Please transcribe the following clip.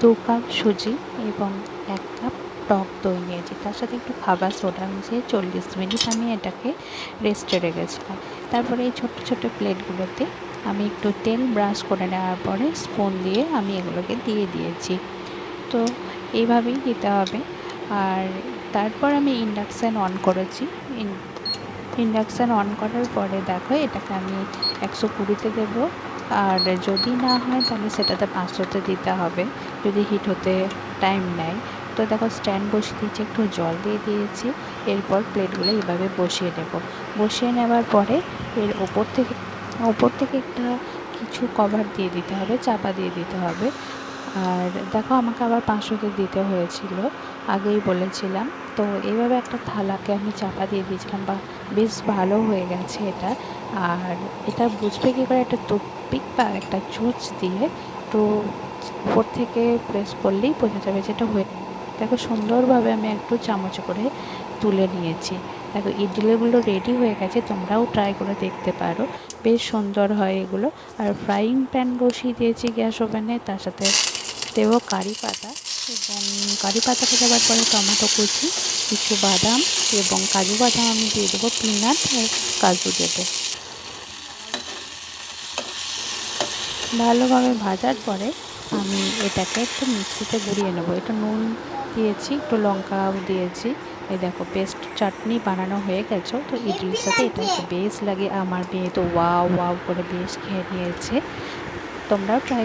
দু কাপ সুজি এবং এক কাপ টক দই নিয়েছি। তার সাথে একটু খাবার সোডা মিশিয়ে চল্লিশ মিনিট আমি এটাকে রেস্টে রেখেছিলাম। তারপরে এই ছোট্ট ছোট্ট প্লেটগুলোতে আমি একটু তেল ব্রাশ করে নেওয়ার পরে স্পুন দিয়ে আমি এগুলোকে দিয়ে দিয়েছি। তো এইভাবেই দিতে হবে। আর তারপর আমি ইন্ডাকশান অন করেছি। ইন্ডাকশান অন করার পরে দেখো এটাকে আমি একশো কুড়িতে দেবো। আর যদি না হয়, তাহলে সেটাতে পাঁচটাতে দিতে হবে। যদি হিট হতে টাইম নেয়। তো দেখো স্ট্যান্ড বসিয়ে দিয়েছি, একটু জল দিয়ে দিয়েছি। এরপর প্লেটগুলো এইভাবে বসিয়ে নেব। বসিয়ে নেওয়ার পরে এর ওপর থেকে ওপর থেকে একটা কিছু কভার দিয়ে দিতে হবে, চাপা দিয়ে দিতে হবে। আর দেখো, আমাকে আবার পাঁচশোতে দিতে হয়েছিল। আগেই বলেছিলাম। তো এইভাবে একটা থালাকে আমি চাপা দিয়ে দিয়েছিলাম বা বেশ ভালো হয়ে গেছে এটা। আর এটা বুঝবে কী করে? একটা টুথপিক বা একটা চুচ দিয়ে তো উপর থেকে প্রেস করলেই বোঝা যাবে যেটা হয়ে দেখো, সুন্দরভাবে আমি একটু চামচ করে তুলে নিয়েছি। দেখো, ইডলিগুলো রেডি হয়ে গেছে, তোমরাও ট্রাই করে দেখতে পারো। বেশ সুন্দর হয় এগুলো। আর ফ্রাইং প্যান বসিয়ে দিয়েছি গ্যাস ওভেনে, তার সাথে দেবো কারি পাতা এবং কারি পাতাটা দেওয়ার পরে টমেটো কুচি, কিছু বাদাম এবং কাজু বাদাম আমি দিয়ে দেবো, পিনাট আর কাজু দেবো। ভালোভাবে ভাজার পরে আমি এটাকে একটু মিক্সিতে গুঁড়িয়ে নেব। একটু নুন দিয়েছি, একটু লঙ্কাও দিয়েছি। এই দেখো পেস্ট চাটনি বানানো হয়ে গেছে। তো ইডলির সাথে এটা বেশ লাগে আমার মেয়ে। তো ওয়াও ওয়াও করে বেশ খেয়ে নিয়েছে। তোমরাও ট্রাই